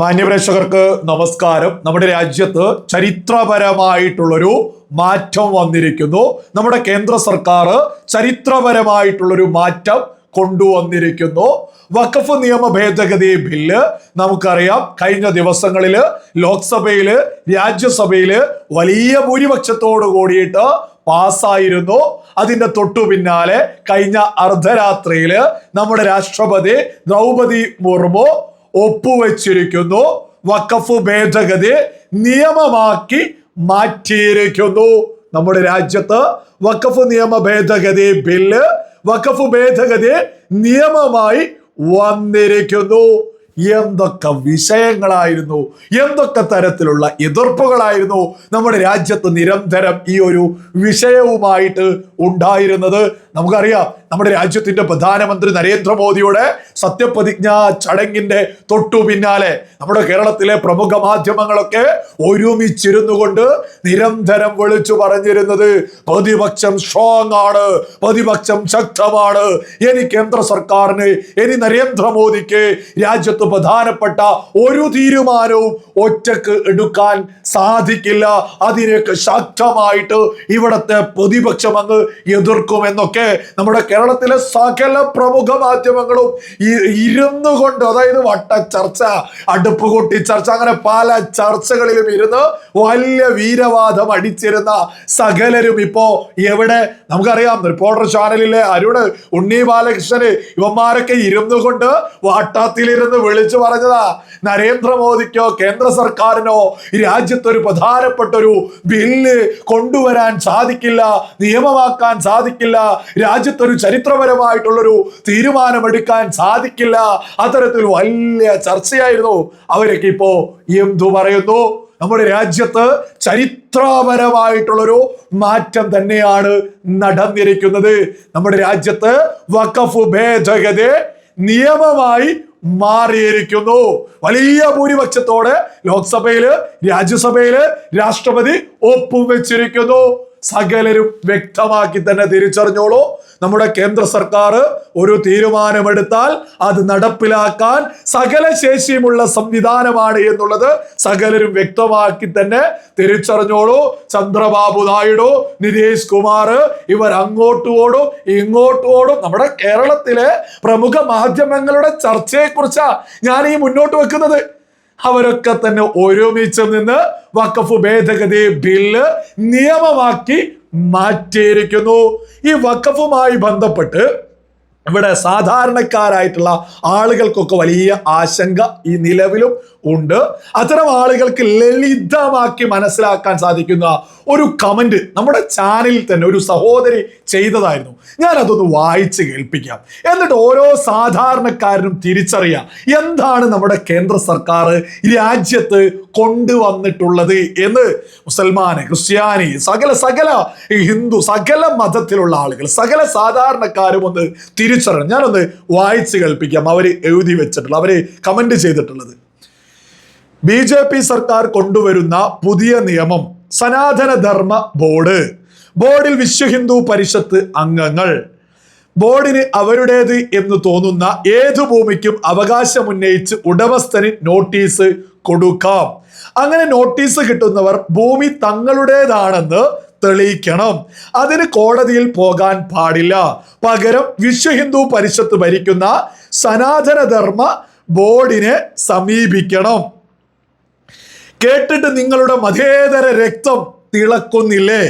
മാന്യപ്രേക്ഷകർക്ക് നമസ്കാരം. നമ്മുടെ രാജ്യത്ത് ചരിത്രപരമായിട്ടുള്ളൊരു മാറ്റം വന്നിരിക്കുന്നു. നമ്മുടെ കേന്ദ്ര സർക്കാർ ചരിത്രപരമായിട്ടുള്ളൊരു മാറ്റം കൊണ്ടുവന്നിരിക്കുന്നു. വഖഫ് നിയമ ഭേദഗതി ബില്ല് നമുക്കറിയാം. കഴിഞ്ഞ ദിവസങ്ങളിൽ ലോക്സഭയിൽ രാജ്യസഭയിൽ വലിയ ഭൂരിപക്ഷത്തോട് കൂടിയിട്ട് പാസ്സായിരുന്നു. അതിന്റെ തൊട്ടു പിന്നാലെ കഴിഞ്ഞ അർദ്ധരാത്രിയിൽ നമ്മുടെ രാഷ്ട്രപതി ദ്രൗപതി മുർമു ഒപ്പുവെച്ചിരിക്കുന്നു. വക്കഫ് ഭേദഗതി നിയമമാക്കി മാറ്റിയിരിക്കുന്നു നമ്മുടെ രാജ്യത്ത്. വക്കഫ് നിയമ ഭേദഗതി ബില്ല് വക്കഫ് ഭേദഗതി നിയമമായി വന്നിരിക്കുന്നു. എന്തൊക്കെ വിഷയങ്ങളായിരുന്നു എന്തൊക്കെ തരത്തിലുള്ള എതിർപ്പുകളായിരുന്നു നമ്മുടെ രാജ്യത്ത് നിരന്തരം ഈ ഒരു വിഷയവുമായിട്ട് ഉണ്ടായിരുന്നത്. നമുക്കറിയാം നമ്മുടെ രാജ്യത്തിന്റെ പ്രധാനമന്ത്രി നരേന്ദ്രമോദിയുടെ സത്യപ്രതിജ്ഞ ചടങ്ങിന്റെ തൊട്ടു പിന്നാലെ നമ്മുടെ കേരളത്തിലെ പ്രമുഖ മാധ്യമങ്ങളൊക്കെ ഒരുമിച്ചിരുന്നു കൊണ്ട് നിരന്തരം വിളിച്ചു പറഞ്ഞിരുന്നത് പ്രതിപക്ഷം സ്ട്രോങ് ആണ് പ്രതിപക്ഷം ശക്തമാണ്. ഇനി കേന്ദ്ര സർക്കാരിന് ഇനി നരേന്ദ്രമോദിക്ക് രാജ്യത്ത് പ്രധാനപ്പെട്ട ഒരു തീരുമാനവും ഒറ്റയ്ക്ക് എടുക്കാൻ സാധിക്കില്ല. അതിനൊക്കെ ശക്തമായിട്ട് ഇവിടത്തെ പ്രതിപക്ഷം അങ്ങ് എതിർക്കുമെന്നൊക്കെ നമ്മുടെ കേരളത്തിലെ സകല പ്രമുഖ മാധ്യമങ്ങളും ഇരുന്നു കൊണ്ട് അതായത് വട്ട ചർച്ച അടുപ്പ് കൂട്ടി ചർച്ച അങ്ങനെ പല ചർച്ചകളിലും ഇരുന്ന് വലിയ വീരവാദം അടിച്ചിരുന്ന സകലരും ഇപ്പോ എവിടെ? നമുക്കറിയാം റിപ്പോർട്ടർ ചാനലിലെ അരുണ് ഉണ്ണി ബാലകൃഷ്ണന് ഇവന്മാരൊക്കെ ഇരുന്നു കൊണ്ട് വാട്ടാത്തിലിരുന്ന് വിളിച്ചു പറഞ്ഞതാ നരേന്ദ്രമോദിക്കോ കേന്ദ്ര സർക്കാരിനോ രാജ്യത്തൊരു പ്രധാനപ്പെട്ട ഒരു ബില്ല് കൊണ്ടുവരാൻ സാധിക്കില്ല നിയമമാക്കാൻ സാധിക്കില്ല രാജ്യത്തൊരു ചരിത്രപരമായിട്ടുള്ളൊരു തീരുമാനമെടുക്കാൻ സാധിക്കില്ല. അത്തരത്തിൽ വലിയ ചർച്ചയായിരുന്നു. അവരൊക്കെ ഇപ്പോ എന്തു പറയുന്നു? നമ്മുടെ രാജ്യത്ത് ചരിത്രപരമായിട്ടുള്ളൊരു മാറ്റം തന്നെയാണ് നടന്നിരിക്കുന്നത്. നമ്മുടെ രാജ്യത്ത് വഖഫ് ഭേദഗതി നിയമമായി മാറിയിരിക്കുന്നു. വലിയ ഭൂരിപക്ഷത്തോടെ ലോക്സഭയിൽ രാജ്യസഭയിൽ രാഷ്ട്രപതി ഒപ്പുവെച്ചിരിക്കുന്നു. സകലരും വ്യക്തമാക്കി തന്നെ തിരിച്ചറിഞ്ഞോളൂ. നമ്മുടെ കേന്ദ്ര സർക്കാർ ഒരു തീരുമാനമെടുത്താൽ അത് നടപ്പിലാക്കാൻ സകല ശേഷിയുമുള്ള സംവിധാനമാണ് എന്നുള്ളത് സകലരും വ്യക്തമാക്കി തന്നെ തിരിച്ചറിഞ്ഞോളൂ. ചന്ദ്രബാബു നായിഡു നിതീഷ് കുമാർ ഇവർ അങ്ങോട്ടു ഓടും ഇങ്ങോട്ടു ഓടും. നമ്മുടെ കേരളത്തിലെ പ്രമുഖ മാധ്യമങ്ങളുടെ ചർച്ചയെക്കുറിച്ചാണ് ഞാൻ ഈ മുന്നോട്ട് വെക്കുന്നത്. അവരൊക്കെ തന്നെ ഒരുമിച്ച് നിന്ന് വഖഫ് ഭേദഗതി ബില്ല് നിയമമാക്കി മാറ്റിയിരിക്കുന്നു. ഈ വഖഫുമായി ബന്ധപ്പെട്ട് ഇവിടെ സാധാരണക്കാരായിട്ടുള്ള ആളുകൾക്കൊക്കെ വലിയ ആശങ്ക ഈ നിലവിലും ഉണ്ട്. അത്തരം ആളുകൾക്ക് ലളിതമാക്കി മനസ്സിലാക്കാൻ സാധിക്കുന്ന ഒരു കമന്റ് നമ്മുടെ ചാനലിൽ തന്നെ ഒരു സഹോദരി ചെയ്തതായിരുന്നു. ഞാൻ അതൊന്ന് വായിച്ച് കേൾപ്പിക്കാം. എന്നിട്ട് ഓരോ സാധാരണക്കാരനും തിരിച്ചറിയാം. എന്താണ് നമ്മുടെ കേന്ദ്ര സർക്കാർ രാജ്യത്ത് കൊണ്ടുവന്നിട്ടുള്ളത് എന്ന്. മുസൽമാന് ക്രിസ്ത്യാനി സകല സകല ഹിന്ദു സകല മതത്തിലുള്ള ആളുകൾ സകല സാധാരണക്കാരും ഒന്ന് തിരിച്ചറിയണം. ഞാനൊന്ന് വായിച്ച് കേൾപ്പിക്കാം. അവർ എഴുതി വെച്ചിട്ടുള്ള അവർ കമന്റ് ചെയ്തിട്ടുള്ളത്. ബി ജെ പി സർക്കാർ കൊണ്ടുവരുന്ന പുതിയ നിയമം സനാതന ധർമ്മ ബോർഡ്. ബോർഡിൽ വിശ്വ ഹിന്ദു പരിഷത്ത് അംഗങ്ങൾ. ബോർഡിന് അവരുടേത് എന്ന് തോന്നുന്ന ഏതു ഭൂമിക്കും അവകാശമുന്നയിച്ച് ഉടമസ്ഥന് നോട്ടീസ് കൊടുക്കാം. അങ്ങനെ നോട്ടീസ് കിട്ടുന്നവർ ഭൂമി തങ്ങളുടേതാണെന്ന് തെളിയിക്കണം. അതിന് കോടതിയിൽ പോകാൻ പാടില്ല. പകരം വിശ്വ ഹിന്ദു പരിഷത്ത് ഭരിക്കുന്ന സനാതനധർമ്മ ബോർഡിനെ സമീപിക്കണം. കേട്ടിട്ട് നിങ്ങളുടെ മതേതര രക്തം തിളക്കുന്നില്ലേ?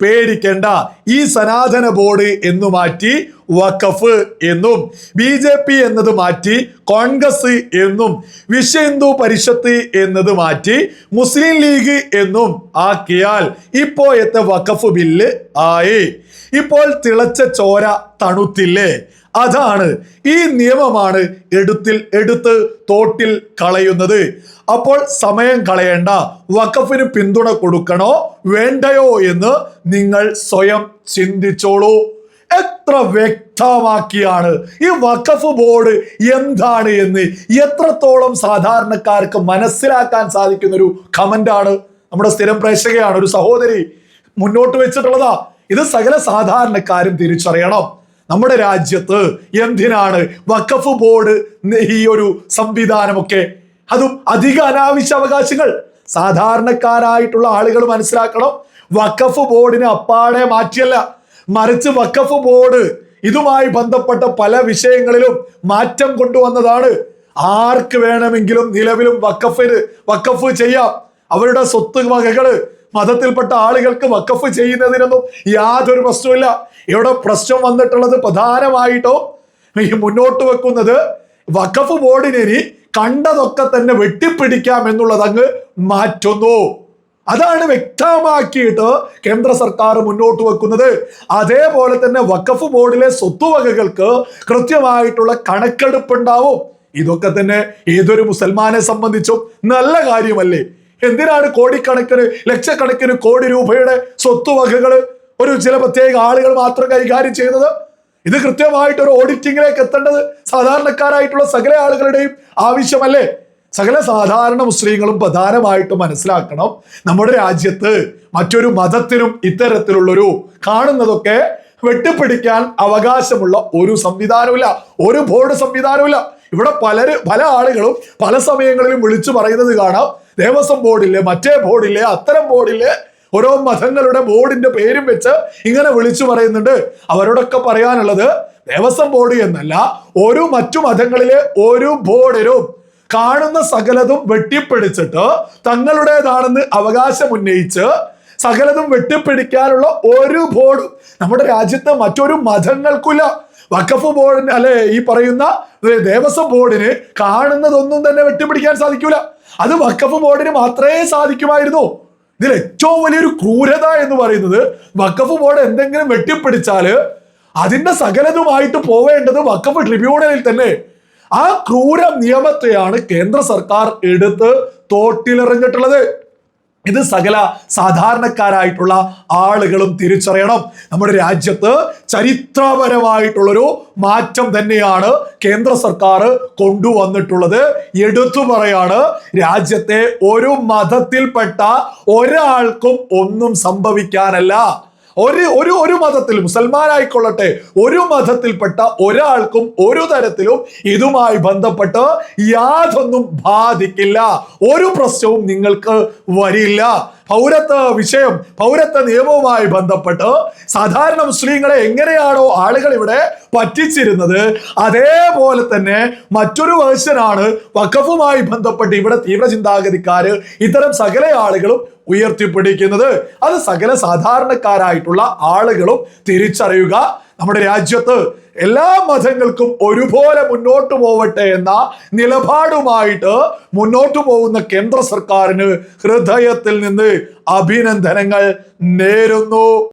പേടിക്കേണ്ട. ഈ സനാതന ബോർഡ് എന്ന് മാറ്റി വഖഫ് എന്നും ബി ജെ പി എന്നത് മാറ്റി കോൺഗ്രസ് എന്നും വിശ്വ ഹിന്ദു പരിഷത്ത് എന്നത് മാറ്റി മുസ്ലിം ലീഗ് എന്നും ആക്കിയാൽ ഇപ്പോഴത്തെ വഖഫ് ബില്ല് ആയി. ഇപ്പോൾ തിളച്ച ചോര തണുത്തില്ലേ? അതാണ് ഈ നിയമമാണ് എടുത്തിൽ എടുത്ത് തോട്ടിൽ കളയുന്നത്. അപ്പോൾ സമയം കളയേണ്ട വഖഫിന് പിന്തുണ കൊടുക്കണോ വേണ്ടയോ എന്ന് നിങ്ങൾ സ്വയം ചിന്തിച്ചോളൂ. എത്ര വ്യക്തമാക്കിയാണ് ഈ വഖഫ് ബോർഡ് എന്താണ് എന്ന് എത്രത്തോളം സാധാരണക്കാർക്ക് മനസ്സിലാക്കാൻ സാധിക്കുന്ന ഒരു കമന്റാണ്. നമ്മുടെ സ്ഥിരം പ്രേക്ഷകയാണ് ഒരു സഹോദരി മുന്നോട്ട് വെച്ചിട്ടുള്ളതാ. ഇത് സകല സാധാരണക്കാരും തിരിച്ചറിയണം. നമ്മുടെ രാജ്യത്ത് എന്തിനാണ് വഖഫ് ബോർഡ് ഈ ഒരു സംവിധാനമൊക്കെ? അതും അധിക അനാവശ്യ അവകാശങ്ങൾ. സാധാരണക്കാരായിട്ടുള്ള ആളുകൾ മനസ്സിലാക്കണം വഖഫ് ബോർഡിനെ അപ്പാടെ മാറ്റിയല്ല. മറിച്ച് വഖഫ് ബോർഡ് ഇതുമായി ബന്ധപ്പെട്ട പല വിഷയങ്ങളിലും മാറ്റം കൊണ്ടുവന്നതാണ്. ആർക്ക് വേണമെങ്കിലും നിലവിലും വക്കഫിന് വക്കഫ് ചെയ്യാം. അവരുടെ സ്വത്ത് വകകൾ മതത്തിൽപ്പെട്ട ആളുകൾക്ക് വക്കഫ് ചെയ്യുന്നതിനൊന്നും യാതൊരു പ്രശ്നവുമില്ല. ഇവിടെ പ്രശ്നം വന്നിട്ടുള്ളത് പ്രധാനമായിട്ടോ ഈ മുന്നോട്ട് വെക്കുന്നത് വഖഫ് ബോർഡിനെ കണ്ടതൊക്കെ തന്നെ വെട്ടിപ്പിടിക്കാം എന്നുള്ളത് അങ്ങ് മാറ്റുന്നു. അതാണ് വ്യക്തമാക്കിയിട്ട് കേന്ദ്ര സർക്കാർ മുന്നോട്ട് വെക്കുന്നത്. അതേപോലെ തന്നെ വഖഫ് ബോർഡിലെ സ്വത്തുവകകൾക്ക് കൃത്യമായിട്ടുള്ള കണക്കെടുപ്പ് ഉണ്ടാവും ഇതൊക്കെ തന്നെ ഏതൊരു മുസൽമാനെ സംബന്ധിച്ചും നല്ല കാര്യമല്ലേ? എന്തിനാണ് കോടിക്കണക്കിന് ലക്ഷക്കണക്കിന് കോടി രൂപയുടെ സ്വത്തുവകകൾ ഒരു ചില പ്രത്യേക ആളുകൾ മാത്രം കൈകാര്യം ചെയ്യുന്നത്? ഇത് കൃത്യമായിട്ട് ഒരു ഓഡിറ്റിങ്ങിലേക്ക് എത്തേണ്ടത് സാധാരണക്കാരായിട്ടുള്ള സകല ആളുകളുടെയും ആവശ്യമല്ലേ? സകല സാധാരണ മുസ്ലിങ്ങളും പ്രധാനമായിട്ട് മനസ്സിലാക്കണം നമ്മുടെ രാജ്യത്ത് മറ്റൊരു മതത്തിനും ഇത്തരത്തിലുള്ളൊരു കാണുന്നതൊക്കെ വെട്ടിപ്പിടിക്കാൻ അവകാശമുള്ള ഒരു സംവിധാനമില്ല ഒരു ബോർഡ് സംവിധാനമില്ല. ഇവിടെ പലര് പല ആളുകളും പല സമയങ്ങളിലും വിളിച്ചു പറയുന്നത് കാണാം. ദേവസ്വം ബോർഡില്ലേ മറ്റേ ബോർഡില്ലേ അത്തരം ബോർഡില്ലേ ഓരോ മതങ്ങളുടെ ബോർഡിന്റെ പേരും വെച്ച് ഇങ്ങനെ വിളിച്ചു പറയുന്നുണ്ട്. അവരോടൊക്കെ പറയാനുള്ളത് ദേവസ്വം ബോർഡ് എന്നല്ല ഒരു മറ്റു മതങ്ങളിലെ ഒരു ബോർഡിനും കാണുന്ന സകലതും വെട്ടിപ്പിടിച്ചിട്ട് തങ്ങളുടേതാണെന്ന് അവകാശം ഉന്നയിച്ച് സകലതും വെട്ടിപ്പിടിക്കാനുള്ള ഒരു ബോർഡും നമ്മുടെ രാജ്യത്ത് മറ്റൊരു മതങ്ങൾക്കില്ല വഖഫ് ബോർഡിന് അല്ലെ ഈ പറയുന്ന ദേവസ്വം ബോർഡിന് കാണുന്നതൊന്നും തന്നെ വെട്ടിപ്പിടിക്കാൻ സാധിക്കൂല. അത് വഖഫ് ബോർഡിന് മാത്രമേ സാധിക്കുമായിരുന്നു. ഇതിൽ ഏറ്റവും വലിയൊരു ക്രൂരത എന്ന് പറയുന്നത് വഖഫ് ബോർഡ് എന്തെങ്കിലും വെട്ടിപ്പിടിച്ചാൽ അതിന്റെ സകലതുമായിട്ട് പോവേണ്ടത് വഖഫ് ട്രിബ്യൂണലിൽ തന്നെ. ആ ക്രൂര നിയമത്തെയാണ് കേന്ദ്ര സർക്കാർ എടുത്ത് തോട്ടിലെറിഞ്ഞിട്ടുള്ളത്. ഇത് സകല സാധാരണക്കാരായിട്ടുള്ള ആളുകളും തിരിച്ചറിയണം. നമ്മുടെ രാജ്യത്ത് ചരിത്രപരമായിട്ടുള്ളൊരു മാറ്റം തന്നെയാണ് കേന്ദ്ര സർക്കാർ കൊണ്ടുവന്നിട്ടുള്ളത്. എടുത്തു പറയാണ് രാജ്യത്തെ ഒരു മതത്തിൽപ്പെട്ട ഒരാൾക്കും ഒന്നും സംഭവിക്കാനല്ല. ഒരു ഒരു ഒരു മതത്തിൽ മുസൽമാനായിക്കൊള്ളട്ടെ ഒരു മതത്തിൽപ്പെട്ട ഒരാൾക്കും ഒരു തരത്തിലും ഇതുമായി ബന്ധപ്പെട്ട് യാതൊന്നും ബാധിക്കില്ല. ഒരു പ്രശ്നവും നിങ്ങൾക്ക് വരില്ല. പൗരത്വ വിഷയം പൗരത്വ നിയമവുമായി ബന്ധപ്പെട്ട് സാധാരണ മുസ്ലിങ്ങളെ എങ്ങനെയാണോ ആളുകൾ ഇവിടെ പറ്റിച്ചിരുന്നത് അതേപോലെ തന്നെ മറ്റൊരു വേർഷനാണ് വഖഫുമായി ബന്ധപ്പെട്ട് ഇവിടെ തീവ്ര ചിന്താഗതിക്കാര് ഇത്തരം സകല ആളുകളും ഉയർത്തിപ്പിടിക്കുന്നത്. അത് സകല സാധാരണക്കാരായിട്ടുള്ള ആളുകളും തിരിച്ചറിയുക നമ്മുടെ രാജ്യത്ത് എല്ലാ മതങ്ങൾക്കും ഒരുപോലെ മുന്നോട്ട് പോവട്ടെ എന്ന നിലപാടുമായിട്ട് മുന്നോട്ട് പോകുന്ന കേന്ദ്ര സർക്കാരിന് ഹൃദയത്തിൽ നിന്ന് അഭിനന്ദനങ്ങൾ നേരുന്നു.